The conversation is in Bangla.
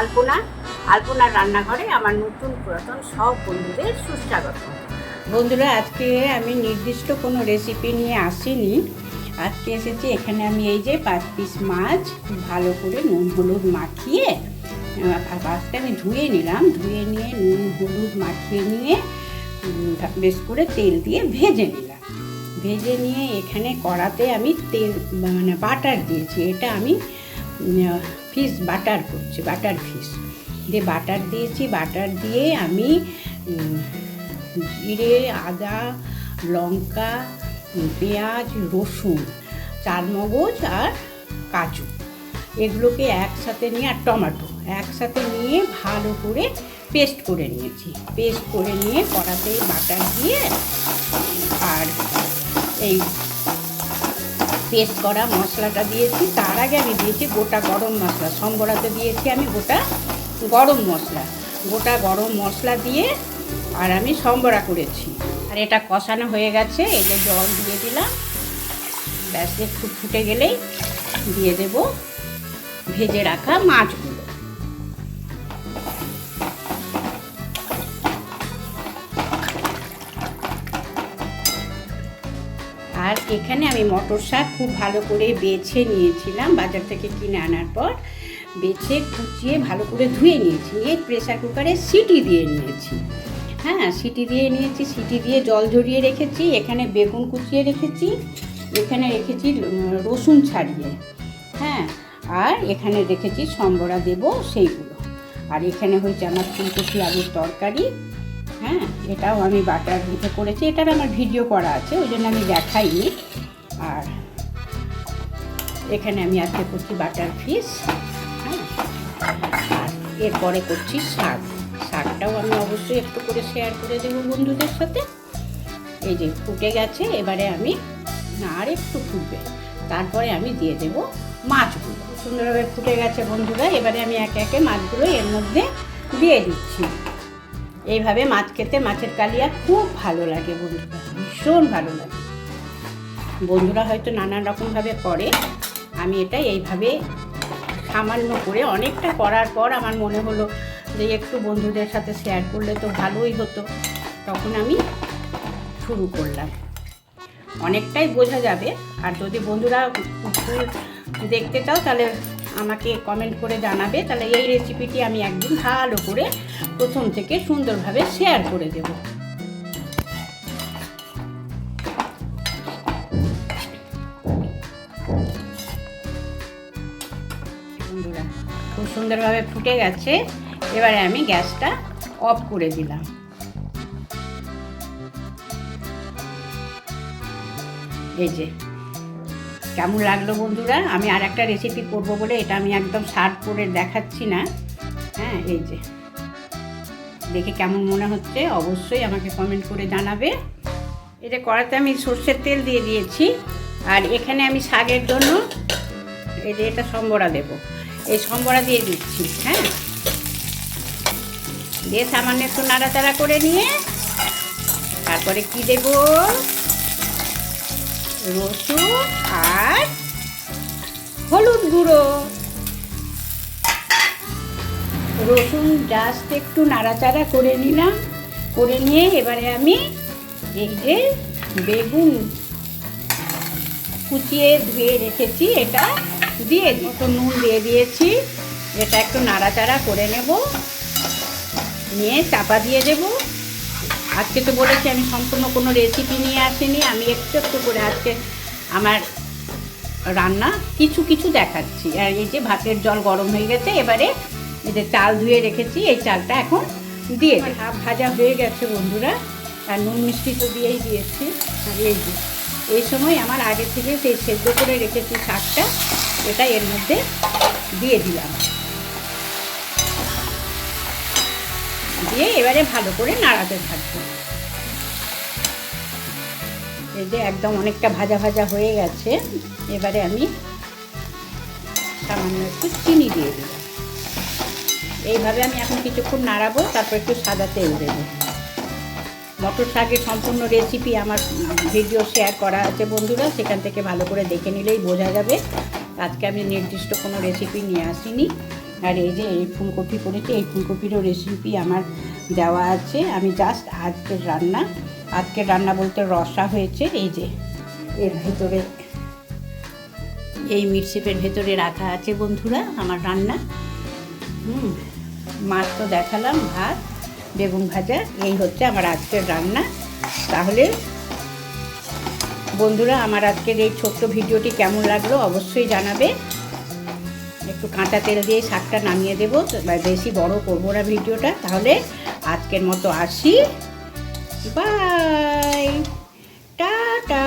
আলপনা, আলপনার রান্নাঘরে আমার নতুন পুরাতন সব বন্ধুদের সুস্বাগত। বন্ধুরা, আজকে আমি নির্দিষ্ট কোনো রেসিপি নিয়ে আসিনি। আজকে এসেছি, এখানে আমি এই যে পাঁচ পিস মাছ, ভালো করে নুন, হলুদ মাখিয়ে মাছটা আমি ধুয়ে নিলাম। ধুয়ে নিয়ে নুন, হলুদ মাখিয়ে নিয়ে বেশ করে তেল দিয়ে ভেজে নিলাম। ভেজে নিয়ে এখানে কড়াতে আমি তেল মানে বাটার দিয়েছি। এটা আমি ফিশ বাটার করছি বাটার ফিশ দিয়ে বাটার দিয়েছি বাটার দিয়ে আমি জিরে, আদা, লঙ্কা পেঁয়াজ, রসুন চারমগজ আর কাজু। এগুলোকে একসাথে নিয়ে, আর টমেটো একসাথে নিয়ে ভালো করে পেস্ট করে নিয়েছি। পেস্ট করে নিয়ে কড়াতে বাটার দিয়ে, আর এই পেস্ট করা মশলাটা দিয়েছি। তার আগে আমি দিয়েছি গোটা গরম মশলা। সম্বরাতে দিয়েছি আমি গোটা গরম মশলা। গোটা গরম মশলা দিয়ে আর আমি সম্বরা করেছি। আর এটা কষানো হয়ে গেছে। এই যে জল দিয়ে দিলাম। ব্যাস, একটু ফুটে গেলেই দিয়ে দেব। ভেজে রাখা মাছগুলো। আর এখানে আমি মটর শাক খুব ভালো করে বেছে নিয়েছিলাম বাজার থেকে কিনে আনার পর। বেছে কুচিয়ে ভালো করে ধুয়ে নিয়েছি, নিয়ে প্রেসার কুকারে সিটি দিয়ে নিয়েছি। হ্যাঁ সিটি দিয়ে নিয়েছি, সিটি দিয়ে জল ঝরিয়ে রেখেছি, এখানে বেগুন কুচিয়ে রেখেছি, এখানে রেখেছি রসুন ছাড়িয়ে। হ্যাঁ আর এখানে রেখেছি সম্বরা দেব সেইগুলো। আর এখানে হয়েছে আমার ফুলকপি আলুর তরকারি। হ্যাঁ এটাও আমি বাটার দিতে করেছি। এটার আমার ভিডিও করা আছে, ওই জন্য আমি দেখাইনি। আর এখানে আমি আজকে করছি বাটার ফিশ হ্যাঁ। এরপরে করছি শাক। শাকটাও আমি অবশ্যই একটু করে শেয়ার করে দেবো বন্ধুদের সাথে। এই যে ফুটে গেছে, এবারে আমি না, আর একটু ফুটবে। তারপরে আমি দিয়ে দেব মাছগুলো। সুন্দরভাবে ফুটে গেছে বন্ধুরা, এবারে আমি একে একে মাছগুলো এর মধ্যে দিয়ে দিচ্ছি। এইভাবে মাছ খেতে, মাছের কালিয়া খুব ভালো লাগে বন্ধুরা, ভীষণ ভালো লাগে। বন্ধুরা হয়তো নানান রকমভাবে করে, আমি এটা এইভাবে সামান্য করে অনেকটা করার পর আমার মনে হলো যে একটু বন্ধুদের সাথে শেয়ার করলে তো ভালোই হতো, তখন আমি শুরু করলাম। অনেকটাই বোঝা যাবে, আর যদি বন্ধুরা দেখতে চাও তাহলে আমাকে কমেন্ট করে জানাবে, তাহলে এই রেসিপিটি আমি একদিন ভালো করে প্রথম থেকে সুন্দরভাবে শেয়ার করে দেব। খুব সুন্দরভাবে ফুটে গেছে। এবারে আমি গ্যাসটা অফ করে দিলাম। এই যে কেমন লাগল বন্ধুরা? আমি আর একটা রেসিপি করব বলে এটা আমি একদম শার্ট করে দেখাচ্ছি না। হ্যাঁ এই যে। দেখে কেমন মনে হচ্ছে অবশ্যই আমাকে কমেন্ট করে জানাবে। এটা কড়াতে আমি সর্ষের তেল দিয়ে দিয়েছি। আর এখানে আমি শাকের জন্য এই যে এটা সম্বরা দেব। এই সম্বরা দিয়ে দিচ্ছি হ্যাঁ। দিয়ে সামান্য একটু নাড়াচাড়া করে নিয়ে তারপরে কি দেব? রসুন আর হলুদ গুঁড়ো। রসুন জাস্ট একটু নাড়াচাড়া করে নিলাম। করে নিয়ে এবারে আমি এই যে বেগুন কুচিয়ে ধুয়ে রেখেছি, এটা দিয়ে তো নুন দিয়ে দিয়েছি। এটা একটু নাড়াচাড়া করে নেব। নিয়ে চাপা দিয়ে দেব। আজকে তো বলেছি আমি সম্পূর্ণ কোনো রেসিপি নিয়ে আসিনি, আমি একটু একটু করে আজকে আমার রান্না কিছু কিছু দেখাচ্ছি। আর এই যে ভাতের জল গরম হয়ে গেছে, এবারে এই যে চাল ধুয়ে রেখেছি, এই চালটা এখন দিয়ে হাফ ভাজা হয়ে গেছে বন্ধুরা, আর নুন মিষ্টি তো দিয়েই দিয়েছি। আর এই যে, এই সময় আমার আগে থেকে সেই সেদ্ধ করে রেখেছি শাকটা, এটা এর মধ্যে দিয়ে দিলাম। দিয়ে এবারে ভালো করে নাড়াতে থাকব। এই যে একদম অনেকটা ভাজা ভাজা হয়ে গেছে, এবারে আমি সামান্য একটু চিনি দিয়ে দিলাম এইভাবে আমি এখন কিছুক্ষণ নাড়াবো, তারপর একটু সাদা তেল দেবো। মটর শাকের সম্পূর্ণ রেসিপি আমার ভিডিও শেয়ার করা আছে বন্ধুরা, সেখান থেকে ভালো করে দেখে নিলেই বোঝা যাবে। আজকে আমি নির্দিষ্ট কোনো রেসিপি নিয়ে আসিনি। আর এই যে এই ফুলকপি করেছি, এই ফুলকপিরও রেসিপি আমার দেওয়া আছে। আমি জাস্ট আজকের রান্না আজকের রান্না বলতে রসা হয়েছে, এই যে এর ভেতরে, এই মিটশেপের ভেতরে রাখা আছে বন্ধুরা আমার রান্না। হুম, মাছ তো দেখালাম, ভাত, বেগুন ভাজা, এই হচ্ছে আমার আজকের রান্না। তাহলে বন্ধুরা আমার আজকের এই ছোট্ট ভিডিওটি কেমন লাগল অবশ্যই জানাবে। একটু কাঁচা তেল দিয়ে শাকটা নামিয়ে দেবো। বেশি বড় করব না ভিডিওটা। তাহলে আজকের মতো আসি। Bye tata!